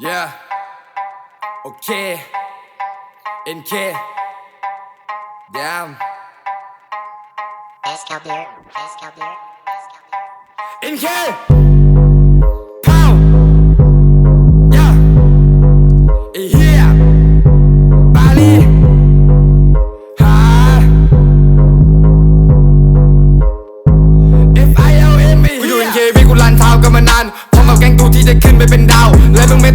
Yeah. Okay. NK. Damn. Pascal Beer, Pascal Beer, Pascal Beer. NK. Pow. Yeah. Yeah. Bali. Ha. F I L M E กูอยู่ NK พี่กูลันเท้ากันมานานพร้อมกับแก๊งกูที่จะขึ้นไปเป็นดาว และมึงไม่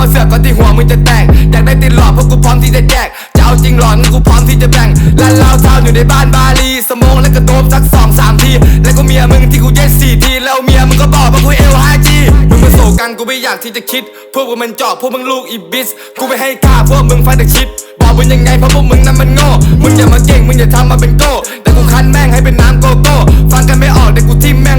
มาเสือกก่อนที่หัวมึงจะแตกอยากได้ติดหลอดเพราะกูพร้อมที่จะแจกจะเอาจริงหลอนงั้นกูพร้อมที่จะแบ่งและเล่าเท้าอยู่ในบ้านบาลี สมองแล้วก็โดบสักสองสามที แล้วก็เมียมึงที่กูเย็ดสี่ที แล้วเมียมึงก็บอกว่ากูเอลห้าจีมึงมาโศกันกูไม่อยากที่จะคิด พวกมึงมันเจาะพวกมึงลูกอีบิส กูไม่ให้ค่าพวกมึงฟังแต่ชิดบอกมึงยังไงเพราะพวกมึงนั้นมันโง่ มึงอย่ามาเก่งมึงอย่าทำมาเป็นโก้แต่กูคันแม่งให้เป็นน้ำโกโก้ ฟังกันไม่ออกเดี๋ยวกูทิ่มแม่ง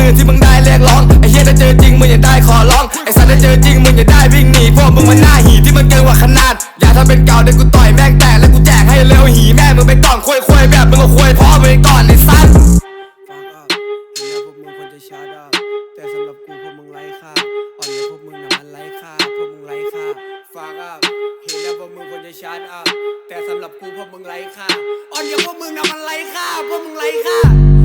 ม้มือที่มึงได้เรียกร้องไอ้เหี้ยถ้าเจอจริงมึงอย่าได้ขอร้องไอ้สัตว์ถ้าเจอจริงมึงอย่าได้วิ่งหนีพวกมึงมันหน้าหีที่มันเกินกว่าขนาดอย่าทำเป็นเก่าเดี๋ยวกูต่อยแม่งแตกแล้วกูแจกให้เร็วหีแม่มึงไปก่อนคุยคุยๆแบบมึงก็คุยพ่อมึงไปก่อนไอ้สัตว์ฟังอัพเห็นแล้วพวกมึงควรจะชาร์จอัพแต่สำหรับกูพวกมึงไร้ค่าอ่อนกว่าพวกมึงน่ะมันไร้ค่าพวกมึงไร้ค่าฟังอัพเห็นแล้วพวกมึงควรจะชาร์จอัพแต่สำหรับกูพวกมึงไร้ค่าอ่อนกว่าพวกมึงน่ะมันไร้ค่าพวกมึงไร้ค่า